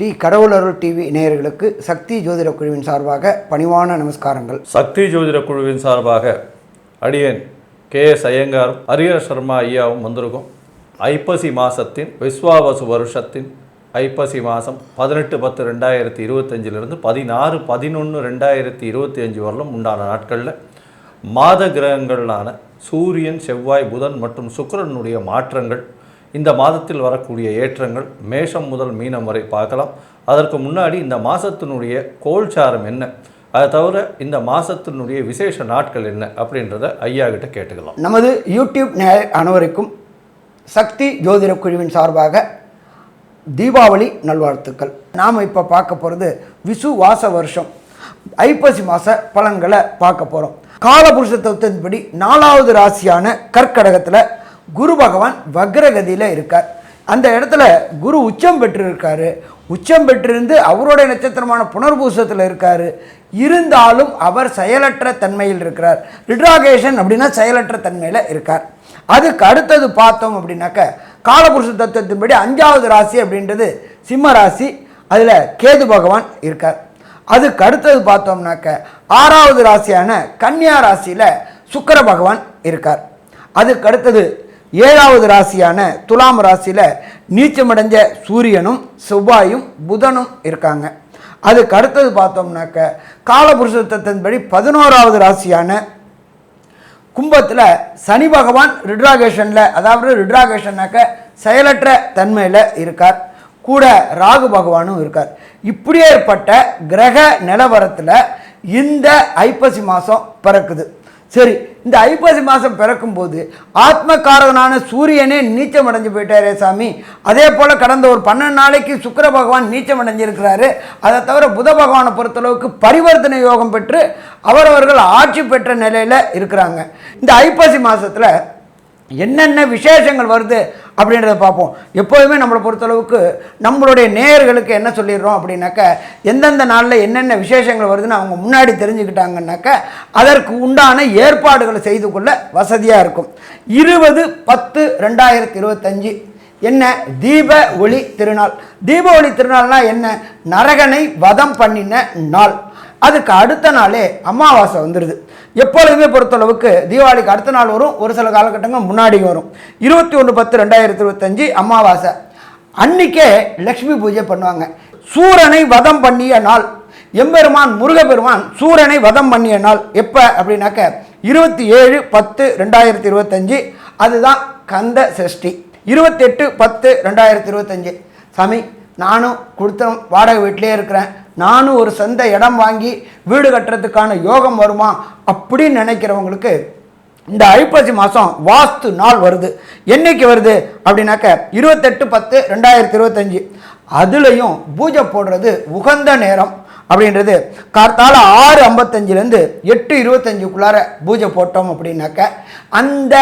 Sri கடவுளருள் TV நேயர்களுக்கு சக்தி ஜோதிட குழுவின் சார்பாக பணிவான நமஸ்காரங்கள். சக்தி ஜோதிட குழுவின் சார்பாக அடியேன் கே. எஸ். ஐயங்காரும் ஹரிஹர சர்மா ஐயாவும் வந்திருக்கும். ஐப்பசி மாதத்தின் விஸ்வாவசு வருஷத்தின் ஐப்பசி மாதம் பதினெட்டு பத்து ரெண்டாயிரத்தி இருபத்தஞ்சிலிருந்து பதினாறு பதினொன்று ரெண்டாயிரத்தி இருபத்தி அஞ்சு வரலும் உண்டான நாட்களில் மாத கிரகங்களான சூரியன் செவ்வாய் புதன் மற்றும் சுக்கிரனுடைய மாற்றங்கள் இந்த மாதத்தில் வரக்கூடிய ஏற்றங்கள் மேஷம் முதல் மீனம் வரை பார்க்கலாம். அதற்கு முன்னாடி இந்த மாதத்தினுடைய கோல்சாரம் என்ன? அதை தவிர இந்த மாதத்தினுடைய விசேஷ நாட்கள் என்ன? அப்படின்றத ஐயா கிட்ட கேட்டுக்கலாம். நமது யூடியூப் நேர் அனைவருக்கும் சக்தி ஜோதிட குழுவின் சார்பாக தீபாவளி நல்வாழ்த்துக்கள். நாம் இப்போ பார்க்க போகிறது விசு வாச வருஷம். ஐப்பசி மாத பலன்களை பார்க்க போகிறோம் காலபுருஷ தத்துவத்தின்படி நாலாவது ராசியான கற்கடகத்தில் குரு பகவான் வக்ரகதியில் இருக்கார். அந்த இடத்துல குரு உச்சம் பெற்றிருக்காரு. உச்சம் பெற்றிருந்து அவருடைய நட்சத்திரமான புனர்பூசத்தில் இருக்கார். இருந்தாலும் அவர் செயலற்ற தன்மையில் இருக்கிறார். ரிட்ராகேஷன் அப்படின்னா செயலற்ற தன்மையில் இருக்கார். அதுக்கு அடுத்தது பார்த்தோம் அப்படின்னாக்க காலபுருஷ தத்துவத்தின்படி அஞ்சாவது ராசி அப்படின்றது சிம்ம ராசி. அதில் கேது பகவான் இருக்கார். அதுக்கு அடுத்தது பார்த்தோம்னாக்க ஆறாவது ராசியான கன்னியா ராசியில் சுக்கர பகவான் இருக்கார். அதுக்கு அடுத்தது ஏழாவது ராசியான துலாம் ராசியில் நீச்சமடைஞ்ச சூரியனும் செவ்வாயும் புதனும் இருக்காங்க. அதுக்கு அடுத்தது பார்த்தோம்னாக்க காலபுருஷ தத்துவத்தின்படி பதினோராவது ராசியான கும்பத்தில் சனி பகவான் ரிட்ராகேஷனில் அதாவது ரிட்ராகேஷன்னாக்க செயலற்ற தன்மையில் இருக்கார். கூட ராகு பகவானும் இருக்கார். இப்படியேற்பட்ட கிரக நிலவரத்தில் இந்த ஐப்பசி மாதம் பிறக்குது. சரி இந்த ஐப்பசி மாதம் பிறக்கும்போது ஆத்மக்காரகனான சூரியனே நீச்சம் அடைஞ்சு போயிட்டாரே சாமி. அதே போல் கடந்த ஒரு பன்னெண்டு நாளைக்கு சுக்கிர பகவான் நீச்சம் அடைஞ்சிருக்கிறாரு அதை தவிர புத பகவானை பொறுத்தளவுக்கு பரிவர்த்தனை யோகம் பெற்று அவரவர்கள் ஆட்சி பெற்ற நிலையில் இருக்கிறாங்க. இந்த ஐப்பசி மாதத்தில் என்னென்ன விசேஷங்கள் வருது அப்படின்றத பார்ப்போம். எப்போதுமே நம்மளை பொறுத்தளவுக்கு நம்மளுடைய நேயர்களுக்கு என்ன சொல்லிடுறோம் அப்படின்னாக்க எந்தெந்த நாளில் என்னென்ன விசேஷங்கள் வருதுன்னு அவங்க முன்னாடி தெரிஞ்சுக்கிட்டாங்கன்னாக்க அதற்கு உண்டான ஏற்பாடுகளை செய்து கொள்ள வசதியாக இருக்கும். இருபது பத்து ரெண்டாயிரத்தி இருபத்தஞ்சி. என்ன? தீப ஒளி திருநாள். தீப ஒளி திருநாள்னா என்ன? நரகனை வதம் பண்ணின நாள். அதுக்கு அடுத்த நாளே அமாவாசை வந்துடுது எப்பொழுதுமே பொறுத்தளவுக்கு தீபாவளிக்கு அடுத்த நாள் வரும் ஒரு சில காலகட்டங்கள் முன்னாடி வரும். இருபத்தி ஒன்று பத்து ரெண்டாயிரத்தி இருபத்தஞ்சி அமாவாசை. அன்றைக்கே லக்ஷ்மி பூஜை பண்ணுவாங்க. சூரனை வதம் பண்ணிய நாள். எம்பெருமான் முருகப்பெருமான் சூரனை வதம் பண்ணிய நாள். எப்போ அப்படின்னாக்க இருபத்தி ஏழு பத்து ரெண்டாயிரத்தி இருபத்தஞ்சி. அதுதான் கந்த சஷ்டி. இருபத்தெட்டு பத்து ரெண்டாயிரத்தி இருபத்தஞ்சி. சாமி நானும் கொடுத்த வாடகை வீட்டிலே இருக்கிறேன். நானும் ஒரு சொந்த இடம் வாங்கி வீடு கட்டுறதுக்கான யோகம் வருமா அப்படின்னு நினைக்கிறவங்களுக்கு இந்த ஐப்பசி மாதம் வாஸ்து நாள் வருது. என்னைக்கு வருது? அப்படின்னாக்க இருபத்தெட்டு பத்து ரெண்டாயிரத்தி இருபத்தஞ்சி. அதுலேயும் பூஜை போடுறது உகந்த நேரம் அப்படின்றது. கார்த்தால ஆறு ஐம்பத்தஞ்சிலேருந்து எட்டு இருபத்தஞ்சுக்குள்ளார பூஜை போட்டோம் அப்படின்னாக்க அந்த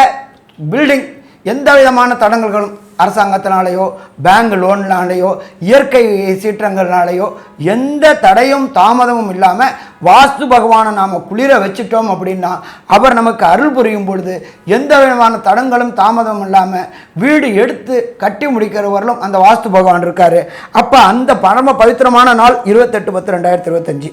பில்டிங் எந்த விதமான தடங்கல்களும் அரசாங்கத்தினாலேயோ பேங்க் லோன்னாலேயோ இயற்கை சீற்றங்கள்னாலேயோ எந்த தடையும் தாமதமும் இல்லாமல் வாஸ்து பகவானை நாம் குளிர வச்சுட்டோம் அப்படின்னா அவர் நமக்கு அருள் புரியும் பொழுது எந்த விதமான தடங்களும் தாமதம் இல்லாமல் வீடு எடுத்து கட்டி முடிக்கிற வரலும் அந்த வாஸ்து பகவான் இருக்கார். அப்போ அந்த பரம பவித்திரமான நாள் இருபத்தெட்டு பத்து ரெண்டாயிரத்தி இருபத்தஞ்சி.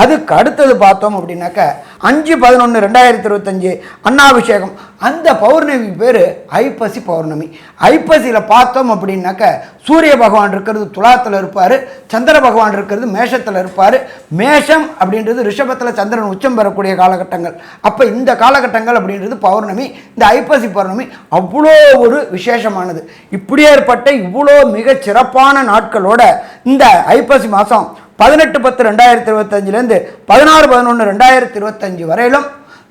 அதுக்கு அடுத்தது பார்த்தோம் அப்படின்னாக்க அஞ்சு பதினொன்று ரெண்டாயிரத்தி இருபத்தஞ்சு அன்னாபிஷேகம். அந்த பௌர்ணமி பேர் ஐப்பசி பௌர்ணமி. ஐப்பசியில் பார்த்தோம் அப்படின்னாக்க சூரிய பகவான் இருக்கிறது துலாத்தில் இருப்பார் சந்திர பகவான் இருக்கிறது மேஷத்தில் இருப்பார். மேஷம் அப்படின்றது ரிஷபத்தில் சந்திரன் உச்சம் பெறக்கூடிய காலகட்டங்கள். அப்போ இந்த காலகட்டங்கள் அப்படின்றது பௌர்ணமி இந்த ஐப்பசி பௌர்ணமி அவ்வளோ ஒரு விசேஷமானது. இப்படியேற்பட்ட இவ்வளோ மிகச் சிறப்பான நாட்களோட இந்த ஐப்பசி மாதம் பதினெட்டு பத்து ரெண்டாயிரத்தி இருபத்தஞ்சிலேருந்து பதினாறு பதினொன்று ரெண்டாயிரத்தி இருபத்தஞ்சி வரையிலும்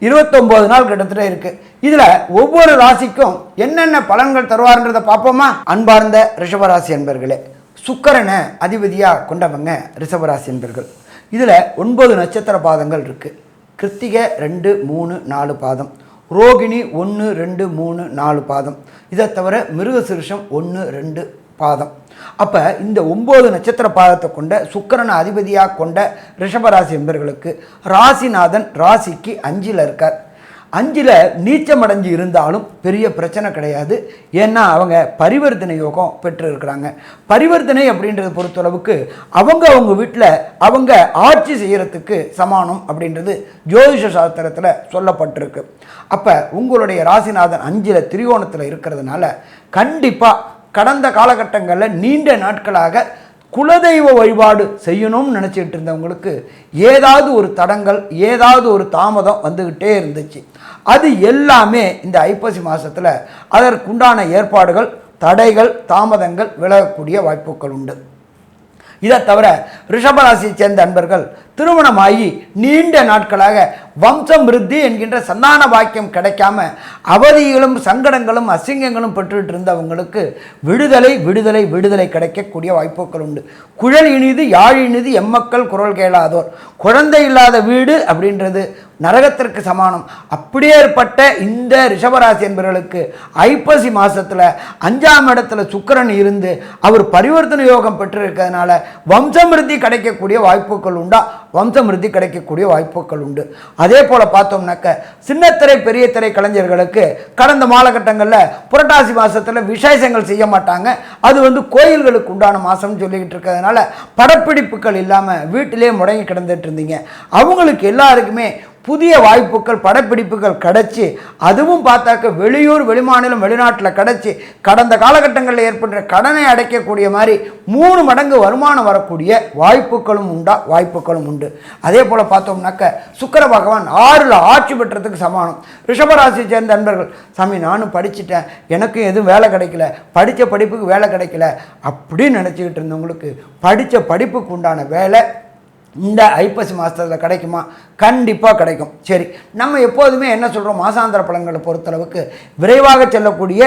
இருபத்தொம்போது நாள் கிட்டத்தட்ட இருக்குது இதில் ஒவ்வொரு ராசிக்கும் என்னென்ன பலன்கள் தருவார்ன்றதை பார்ப்போமா? அன்பார்ந்த ரிஷபராசி என்பர்களே சுக்கரனை அதிபதியாக கொண்டவங்க ரிஷபராசி என்பர்கள் இதில் ஒன்பது நட்சத்திர பாதங்கள் இருக்குது கிருத்திகை ரெண்டு மூணு நாலு பாதம். ரோகிணி ஒன்று ரெண்டு மூணு நாலு பாதம். இதை தவிர மிருகசிருஷம் ஒன்று ரெண்டு பாதம். அப்போ இந்த ஒம்பது நட்சத்திர பாதத்தை கொண்ட சுக்கரனை அதிபதியாக கொண்ட ரிஷபராசி என்பர்களுக்கு ராசிநாதன் ராசிக்கு அஞ்சில் இருக்கார். அஞ்சில் நீச்சமடைஞ்சு இருந்தாலும் பெரிய பிரச்சனை கிடையாது. ஏன்னா அவங்க பரிவர்த்தனை யோகம் பெற்றிருக்கிறாங்க. பரிவர்த்தனை அப்படின்றத பொறுத்தளவுக்கு அவங்க அவங்க வீட்டில் அவங்க ஆட்சி செய்கிறதுக்கு சமானம் அப்படின்றது ஜோதிஷ சாஸ்திரத்தில் சொல்லப்பட்டிருக்கு. அப்போ உங்களுடைய ராசிநாதன் அஞ்சில் திரிகோணத்தில் இருக்கிறதுனால கண்டிப்பாக கடந்த காலகட்டங்களில் நீண்ட நாட்களாக குலதெய்வ வழிபாடு செய்யணும்னு நினச்சிக்கிட்டு இருந்தவங்களுக்கு ஏதாவது ஒரு தடங்கள் ஏதாவது ஒரு தாமதம் வந்துக்கிட்டே இருந்துச்சு. அது எல்லாமே இந்த ஐப்பசி மாதத்தில் அதற்குண்டான ஏற்பாடுகள் தடைகள் தாமதங்கள் விலகக்கூடிய வாய்ப்புகள் உண்டு. இதை தவிர ரிஷபராசியை சேர்ந்த அன்பர்கள் திருமணமாகி நீண்ட நாட்களாக வம்சம் விருத்தி என்கின்ற சந்தான வாக்கியம் கிடைக்காம அவதிகளும் சங்கடங்களும் அசிங்கங்களும் பெற்றுட்டு இருந்தவங்களுக்கு விடுதலை விடுதலை விடுதலை கிடைக்கக்கூடிய வாய்ப்புகள் உண்டு. குழல் இனிது யாழ் இனிது எம்மக்கள் குரல் கேளாதோர். குழந்தை இல்லாத வீடு அப்படின்றது நரகத்திற்கு சமானம். அப்படியேற்பட்ட இந்த ரிஷபராசி என்பவர்களுக்கு ஐப்பசி மாதத்தில் அஞ்சாம் இடத்துல சுக்கிரன் இருந்து அவர் பரிவர்த்தனை யோகம் பெற்றிருக்கிறதுனால வம்சமிருத்தி கிடைக்கக்கூடிய வாய்ப்புகள் உண்டா? வம்சமிருத்தி கிடைக்கக்கூடிய வாய்ப்புகள் உண்டு. அதே போல் பார்த்தோம்னாக்க சின்னத்திரை பெரிய திரை கலைஞர்களுக்கு கடந்த மாலகட்டங்களில் புரட்டாசி மாதத்தில் விசேஷங்கள் செய்ய மாட்டாங்க. அது வந்து கோயில்களுக்கு உண்டான மாதம்னு சொல்லிக்கிட்டு இருக்கிறதுனால படப்பிடிப்புகள் இல்லாமல் வீட்டிலே முடங்கி கிடந்துட்டு இருந்தீங்க. அவங்களுக்கு எல்லாருக்குமே புதிய வாய்ப்புகள் படப்பிடிப்புகள் கிடச்சி அதுவும் பார்த்தாக்க வெளியூர் வெளிமாநிலம் வெளிநாட்டில் கிடச்சி கடந்த காலகட்டங்களில் ஏற்படுற கடனை அடைக்கக்கூடிய மாதிரி மூணு மடங்கு வருமானம் வரக்கூடிய வாய்ப்புகளும் உண்டா? வாய்ப்புகளும் உண்டு. அதே போல் பார்த்தோம்னாக்க சுக்கர பகவான் ஆறில் ஆட்சி பெற்றதுக்கு சமானம். ரிஷபராசியை சேர்ந்த நண்பர்கள் சாமி நானும் படிச்சுட்டேன். எனக்கும் எதுவும் வேலை கிடைக்கல. படித்த படிப்புக்கு வேலை கிடைக்கல. அப்படின்னு நினச்சிக்கிட்டு இருந்தவங்களுக்கு படித்த படிப்புக்கு உண்டான வேலை இந்த ஐப்பசி மாதத்தில் கிடைக்குமா? கண்டிப்பாக கிடைக்கும். சரி நம்ம எப்போதுமே என்ன சொல்கிறோம் மாசாந்திர பலன்களை பொறுத்தளவுக்கு விரைவாக செல்லக்கூடிய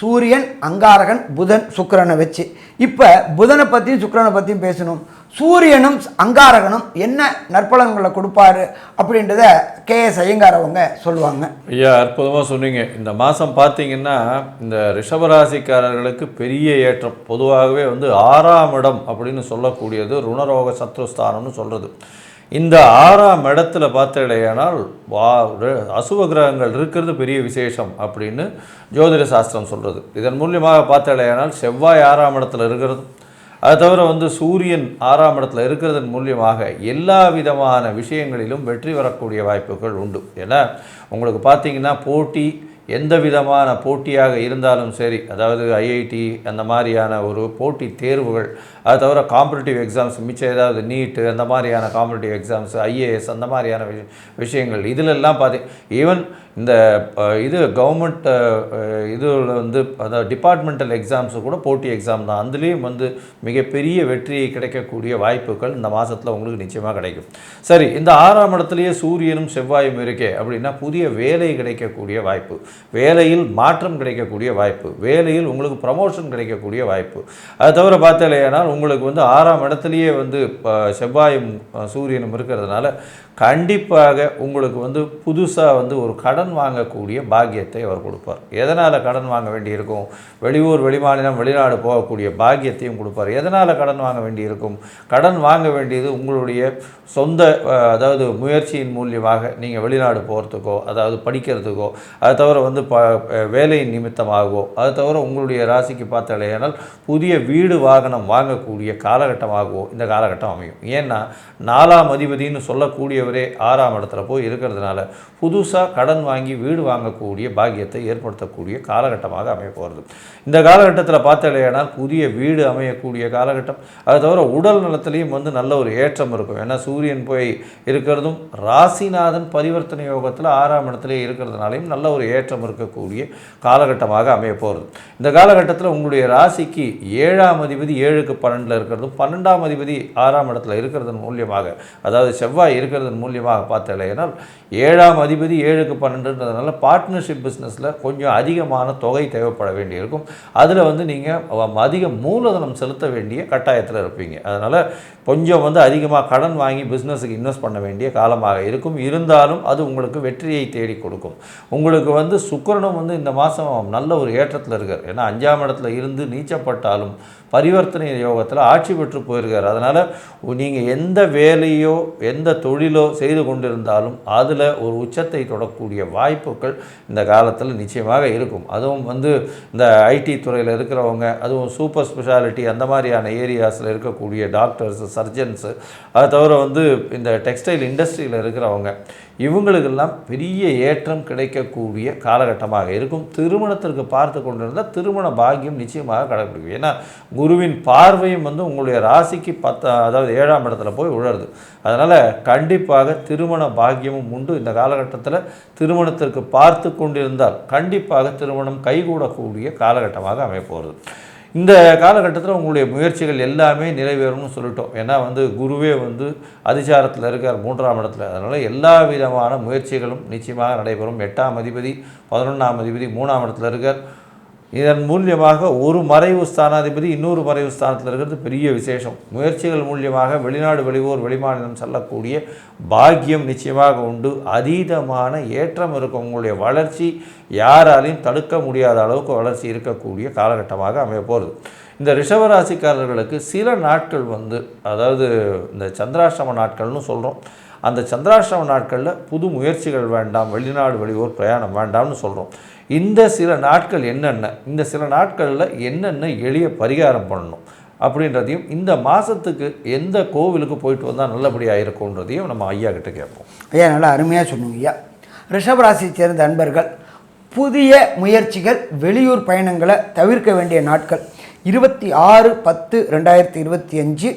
சூரியன் அங்காரகன் புதன் சுக்கரனை வச்சு. இப்போ புதனை பற்றியும் சுக்கரனை பற்றியும் பேசணும். சூரியனும் அங்காரகனும் என்ன நற்பலன்களை கொடுப்பாரு அப்படின்றத கே எஸ் ஐயங்கார் அவங்க சொல்லுவாங்க. ஐயா அற்புதமாக சொன்னீங்க. இந்த மாதம் பார்த்தீங்கன்னா இந்த ரிஷபராசிக்காரர்களுக்கு பெரிய ஏற்றம். பொதுவாகவே வந்து ஆறாம் இடம் அப்படின்னு சொல்லக்கூடியது ருணரோக சத்ருஸ்தானம்னு சொல்கிறது இந்த ஆறாம் இடத்துல பார்த்தடையானால் வா அசுவ கிரகங்கள் இருக்கிறது பெரிய விசேஷம் அப்படின்னு ஜோதிட சாஸ்திரம் சொல்கிறது இதன் மூலியமாக பார்த்தடையானால் செவ்வாய் ஆறாம் இடத்துல இருக்கிறது. அது தவிர வந்து சூரியன் ஆறாம் இடத்துல இருக்கிறதன் மூலியமாக எல்லா விதமான விஷயங்களிலும் வெற்றி வரக்கூடிய வாய்ப்புகள் உண்டு. ஏன்னா உங்களுக்கு பார்த்தீங்கன்னா போட்டி எந்த விதமான போட்டியாக இருந்தாலும் சரி அதாவது ஐஐடி அந்த மாதிரியான ஒரு போட்டி தேர்வுகள் அது தவிர காம்படிட்டிவ் எக்ஸாம்ஸ் மிச்சம் ஏதாவது நீட்டு அந்த மாதிரியான காம்படிட்டிவ் எக்ஸாம்ஸ் ஐஏஎஸ் அந்த மாதிரியான விஷ- விஷயங்கள் இதிலெல்லாம் பார்த்து ஈவன் இந்த இது கவர்மெண்ட் இதில் வந்து அதாவது டிபார்ட்மெண்டல் எக்ஸாம்ஸு கூட போட்டி எக்ஸாம் தான். அதுலேயும் வந்து மிகப்பெரிய வெற்றியை கிடைக்கக்கூடிய வாய்ப்புகள் இந்த மாதத்தில் உங்களுக்கு நிச்சயமாக கிடைக்கும். சரி இந்த ஆறாம் இடத்துலையே சூரியனும் செவ்வாயும் இருக்கே அப்படின்னா புதிய வேலை கிடைக்கக்கூடிய வாய்ப்பு. வேலையில் மாற்றம் கிடைக்கக்கூடிய வாய்ப்பு வேலையில் உங்களுக்கு ப்ரமோஷன் கிடைக்கக்கூடிய வாய்ப்பு. அது தவிர பார்த்தாலேனால் உங்களுக்கு வந்து ஆறாம் இடத்துலையே வந்து செவ்வாயும் சூரியனும் இருக்கிறதுனால கண்டிப்பாக உங்களுக்கு வந்து புதுசாக வந்து ஒரு கடன் வாங்கக்கூடிய பாக்கியத்தை அவர் கொடுப்பார். எதனால் கடன் வாங்க வேண்டியிருக்கும்? வெளியூர் வெளிமாநிலம் வெளிநாடு போகக்கூடிய பாக்கியத்தையும் கொடுப்பார். எதனால் கடன் வாங்க வேண்டியிருக்கும்? கடன் வாங்க வேண்டியது உங்களுடைய சொந்த அதாவது முயற்சியின் மூலியமாக நீங்கள் வெளிநாடு போகிறதுக்கோ அதாவது படிக்கிறதுக்கோ அது தவிர வந்து ப வேலை நிமித்தமாகவோ அது தவிர உங்களுடைய ராசிக்கு பார்த்தாலேயானால் புதிய வீடு வாகனம் வாங்கக்கூடிய காலகட்டமாகவோ இந்த காலகட்டம் அமையும். ஏன்னா நாலாம் அதிபதினு சொல்லக்கூடியவரே ஆறாம் இடத்துல போய் இருக்கிறதுனால புதுசாக கடன் வாங்கி வீடு வாங்கக்கூடிய பாக்கியத்தை ஏற்படுத்தக்கூடிய காலகட்டமாக அமைய போகிறது இந்த காலகட்டத்தில் பார்த்தாலேயானால் புதிய வீடு அமையக்கூடிய காலகட்டம் அது தவிர உடல் நலத்திலையும் வந்து நல்ல ஒரு ஏற்றம் இருக்கும். ஏன்னா சூரியன் போய் இருக்கிறதும் ராசிநாதன் பரிவர்த்தனை யோகத்தில் ஆறாம் இடத்துல இருக்கிறதுனாலையும் நல்ல ஒரு ஏற்றம் இருக்கக்கூடிய காலகட்டமாக அமைய போகிறது இந்த காலகட்டத்தில் உங்களுடைய ராசிக்கு ஏழாம் அதிபதி ஏழுக்கு பன்னெண்டில் இருக்கிறதும் பன்னெண்டாம் அதிபதி ஆறாம் இடத்துல இருக்கிறதன் மூலியமாக அதாவது செவ்வாய் இருக்கிறதன் மூலியமாக பார்த்தலைனால் ஏழாம் அதிபதி ஏழுக்கு பன்னெண்டுன்றதுனால பார்ட்னர்ஷிப் பிஸ்னஸில் கொஞ்சம் அதிகமான தொகை தேவைப்பட வேண்டியிருக்கும். அதில் வந்து நீங்கள் அதிக மூலதனம் செலுத்த வேண்டிய கட்டாயத்தில் இருப்பீங்க. அதனால் கொஞ்சம் வந்து அதிகமாக கடன் வாங்கி பிஸ்னஸுக்கு இன்வெஸ்ட் பண்ண வேண்டிய காலமாக இருக்கும். இருந்தாலும் அது உங்களுக்கு வெற்றியை தேடி கொடுக்கும். உங்களுக்கு வந்து சுக்கிரனும் வந்து இந்த மாதம் நல்ல ஒரு ஏற்றத்தில் இருக்கார். ஏன்னா அஞ்சாம் இடத்துல இருந்து நீச்சப்பட்டாலும் பரிவர்த்தனை யோகத்தில் ஆட்சி பெற்று போயிருக்கார். அதனால் நீங்கள் எந்த வேலையோ எந்த தொழிலோ செய்து கொண்டிருந்தாலும் அதில் ஒரு உச்சத்தை தொடக்கூடிய வாய்ப்புகள் இந்த காலத்தில் நிச்சயமாக இருக்கும். அதுவும் வந்து இந்த ஐடி துறையில் இருக்கிறவங்க அதுவும் சூப்பர் ஸ்பெஷாலிட்டி அந்த மாதிரியான ஏரியாஸில் இருக்கக்கூடிய டாக்டர்ஸ் சர்ஜன்ஸு அதை தவிர வந்து இந்த டெக்ஸ்டைல் இண்டஸ்ட்ரியில் இருக்கிறவங்க இவங்களுக்கெல்லாம் பெரிய ஏற்றம் கிடைக்கக்கூடிய காலகட்டமாக இருக்கும். திருமணத்திற்கு பார்த்து கொண்டிருந்தால் திருமண பாக்கியம் நிச்சயமாக கடைபிடிக்கும். ஏன்னா குருவின் பார்வையும் வந்து உங்களுடைய ராசிக்கு பத்த அதாவது ஏழாம் இடத்துல போய் உழருது. அதனால் கண்டிப்பாக திருமண பாக்கியமும் உண்டு. இந்த காலகட்டத்தில் திருமணத்திற்கு பார்த்து கொண்டிருந்தால் கண்டிப்பாக திருமணம் கைகூடக்கூடிய காலகட்டமாக அமைப்போகிறது இந்த காலகட்டத்தில் உங்களுடைய முயற்சிகள் எல்லாமே நிறைவேறும்னு சொல்லிட்டோம். ஏன்னா வந்து குருவே வந்து அதிசாரத்தில் இருக்கார் மூன்றாம் இடத்துல. அதனால் எல்லா விதமான முயற்சிகளும் நிச்சயமாக நடைபெறும். எட்டாம் அதிபதி பதினொன்றாம் அதிபதி மூணாம் இடத்துல இருக்கார். இதன் மூலியமாக ஒரு மறைவு ஸ்தானாதிபதி இன்னொரு மறைவு ஸ்தானத்தில் இருக்கிறது பெரிய விசேஷம். முயற்சிகள் மூலியமாக வெளிநாடு வெளியூர் வெளிமாநிலம் செல்லக்கூடிய பாக்கியம் நிச்சயமாக உண்டு. அதீதமான ஏற்றம் இருக்கும். உங்களுடைய வளர்ச்சி யாராலையும் தடுக்க முடியாத அளவுக்கு வளர்ச்சி இருக்கக்கூடிய காலகட்டமாக அமைய போகிறது இந்த ரிஷபராசிக்காரர்களுக்கு சில நாட்கள் வந்து அதாவது இந்த சந்திராஷ்டம நாட்கள்னு சொல்கிறோம் அந்த சந்திராஷ்டம நாட்களில் புது முயற்சிகள் வேண்டாம் வெளிநாடு வெளியூர் பிரயாணம் வேண்டாம்னு சொல்கிறோம் இந்த சில நாட்கள் என்னென்ன? இந்த சில நாட்களில் என்னென்ன எளிய பரிகாரம் பண்ணணும்? அப்படின்றதையும் இந்த மாதத்துக்கு எந்த கோவிலுக்கு போயிட்டு வந்தால் நல்லபடியாக இருக்கும்ன்றதையும் நம்ம ஐயா கிட்ட கேட்போம். ஐயா நல்லா அருமையாக சொன்னீங்க ஐயா. ரிஷபராசியை சேர்ந்த அன்பர்கள் புதிய முயற்சிகள் வெளியூர் பயணங்களை தவிர்க்க வேண்டிய நாட்கள். இருபத்தி ஆறு பத்து ரெண்டாயிரத்தி இருபத்தி அஞ்சு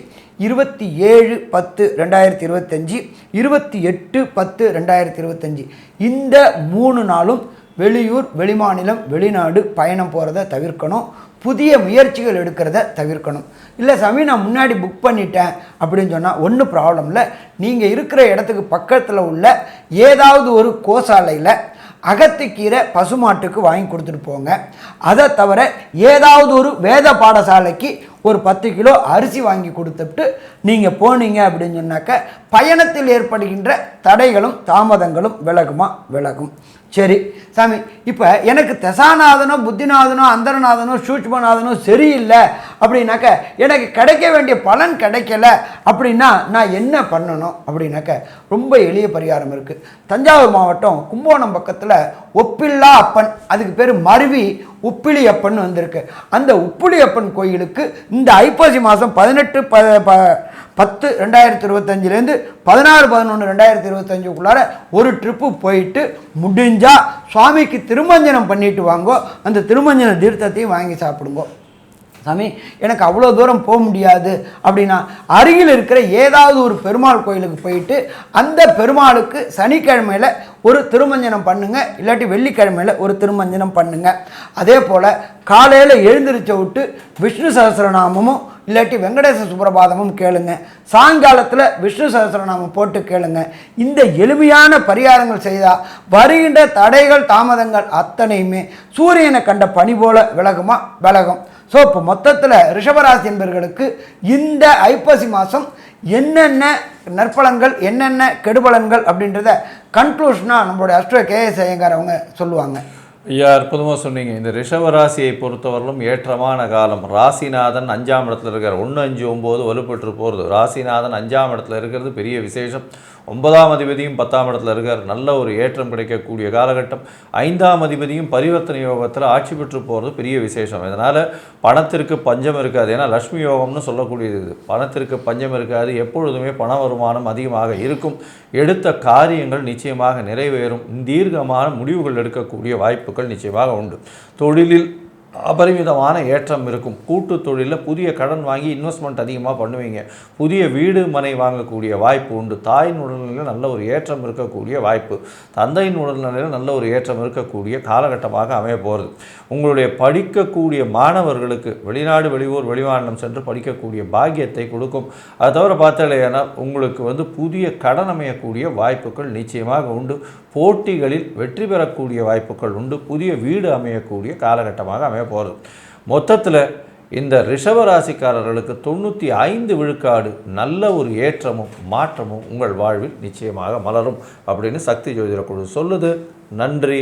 இருபத்தி ஏழு பத்து ரெண்டாயிரத்தி இருபத்தஞ்சி இருபத்தி எட்டு பத்து ரெண்டாயிரத்தி இருபத்தஞ்சி. இந்த மூணு நாளும் வெளியூர் வெளிமாநிலம் வெளிநாடு பயணம் போகிறத தவிர்க்கணும். புதிய முயற்சிகள் எடுக்கிறத தவிர்க்கணும். இல்லை சாமி நான் முன்னாடி புக் பண்ணிட்டேன் அப்படின்னு சொன்னால் ஒன்றும் ப்ராப்ளம் இல்லை. நீங்கள் இருக்கிற இடத்துக்கு பக்கத்தில் உள்ள ஏதாவது ஒரு கோசாலையில் அகத்துக்கீரை பசுமாட்டுக்கு வாங்கி கொடுத்துட்டு போங்க. அதை தவிர ஏதாவது ஒரு வேத பாடசாலைக்கு ஒரு பத்து கிலோ அரிசி வாங்கி கொடுத்துட்டு நீங்கள் போனீங்க அப்படின்னு சொன்னாக்க பயணத்தில் ஏற்படுகின்ற தடைகளும் தாமதங்களும் விலகுமா? விலகும். சரி சாமி இப்போ எனக்கு தசாநாதனோ புத்திநாதனோ அந்தரநாதனோ சூட்சமநாதனோ சரியில்லை அப்படின்னாக்க எனக்கு கிடைக்க வேண்டிய பலன் கிடைக்கல அப்படின்னா நான் என்ன பண்ணணும் அப்படின்னாக்க ரொம்ப எளிய பரிகாரம் இருக்குது தஞ்சாவூர் மாவட்டம் கும்போணம் பக்கத்தில் ஒப்பில்லா அப்பன் அதுக்கு பேர் மருவி உப்பிலியப்பன் வந்திருக்கு. அந்த உப்பிலியப்பன் கோயிலுக்கு இந்த ஐப்பசி மாதம் பதினெட்டு ப ப- பத்து ரெண்டாயிரத்தி இருபத்தஞ்சிலேருந்து பதினாறு பதினொன்று ரெண்டாயிரத்தி இருபத்தஞ்சுக்குள்ளார ஒரு ட்ரிப்பு போயிட்டு முடிஞ்சால் சுவாமிக்கு திருமஞ்சனம் பண்ணிட்டு வாங்கோ. அந்த திருமஞ்சன தீர்த்தத்தையும் வாங்கி சாப்பிடுங்கோ. சாமி எனக்கு அவ்வளோ தூரம் போக முடியாது அப்படின்னா அருகில் இருக்கிற ஏதாவது ஒரு பெருமாள் கோயிலுக்கு போயிட்டு அந்த பெருமாளுக்கு சனிக்கிழமையில் ஒரு திருமஞ்சனம் பண்ணுங்க இல்லாட்டி வெள்ளிக்கிழமையில் ஒரு திருமஞ்சனம் பண்ணுங்க. அதே போல் காலையில் எழுந்திரிச்ச விட்டு விஷ்ணு சகஸ்ரநாமமும் இல்லாட்டி வெங்கடேச சுப்ரபாதமும் கேளுங்க. சாயங்காலத்தில் விஷ்ணு சகஸ்ரநாமம் போட்டு கேளுங்க. இந்த எளிமையான பரிகாரங்கள் செய்தால் வருகின்ற தடைகள் தாமதங்கள் அத்தனையுமே சூரியனை கண்ட பனி போல விலகுமா? விலகும். ஸோ இப்போ மொத்தத்தில் ரிஷபராசி என்பவர்களுக்கு இந்த ஐப்பசி மாதம் என்னென்ன நற்பலன்கள் என்னென்ன கெடுபலன்கள் அப்படின்றத கன்க்ளூஷனாக நம்மளுடைய அஷ்ட கேஎஸ் ஐயங்கார் அவங்க சொல்லுவாங்க. ஐயா அற்புதமாக சொன்னீங்க. இந்த ரிஷப ராசியை பொறுத்தவரையிலும் ஏற்றமான காலம். ராசிநாதன் அஞ்சாம் இடத்துல இருக்கிற ஒன்று அஞ்சு ஒம்பது வலுப்பெற்று போகிறது ராசிநாதன் அஞ்சாம் இடத்துல இருக்கிறது பெரிய விசேஷம். ஒன்பதாம் அதிபதியும் பத்தாம் இடத்துல இருக்கார். நல்ல ஒரு ஏற்றம் கிடைக்கக்கூடிய காலகட்டம். ஐந்தாம் அதிபதியும் பரிவர்த்தனை யோகத்தில் ஆட்சி பெற்று போகிறது பெரிய விசேஷம். இதனால் பணத்திற்கு பஞ்சம் இருக்காது. ஏன்னா லக்ஷ்மி யோகம்னு சொல்லக்கூடியது இது. பணத்திற்கு பஞ்சம் இருக்காது. எப்பொழுதுமே பண வருமானம் அதிகமாக இருக்கும். எடுத்த காரியங்கள் நிச்சயமாக நிறைவேறும். தீர்க்கமான முடிவுகள் எடுக்கக்கூடிய வாய்ப்புகள் நிச்சயமாக உண்டு. தொழிலில் அபரிமிதமான ஏற்றம் இருக்கும். கூட்டு தொழிலில் புதிய கடன் வாங்கி இன்வெஸ்ட்மெண்ட் அதிகமாக பண்ணுவீங்க. புதிய வீடு மனை வாங்கக்கூடிய வாய்ப்பு உண்டு. தாயின் உடல்நிலையில் நல்ல ஒரு ஏற்றம் இருக்கக்கூடிய வாய்ப்பு. தந்தையின் உடல்நிலையில் நல்ல ஒரு ஏற்றம் இருக்கக்கூடிய காலகட்டமாக அமைய போகிறது உங்களுடைய படிக்கக்கூடிய மாணவர்களுக்கு வெளிநாடு வெளியூர் வெளிமாநிலம் சென்று படிக்கக்கூடிய பாக்கியத்தை கொடுக்கும். அது தவிர பார்த்தாலேயானால் உங்களுக்கு வந்து புதிய கடன் அமையக்கூடிய வாய்ப்புகள் நிச்சயமாக உண்டு. போட்டிகளில் வெற்றி பெறக்கூடிய வாய்ப்புகள் உண்டு. புதிய வீடு அமையக்கூடிய காலகட்டமாக அமைய போகிறது. மொத்தத்தில் இந்த ரிஷபராசிக்காரர்களுக்கு தொண்ணூற்றி ஐந்து விழுக்காடு நல்ல ஒரு ஏற்றமும் மாற்றமும் உங்கள் வாழ்வில் நிச்சயமாக மலரும் அப்படின்னு சக்தி ஜோதிட குழு சொல்லுது. நன்றி.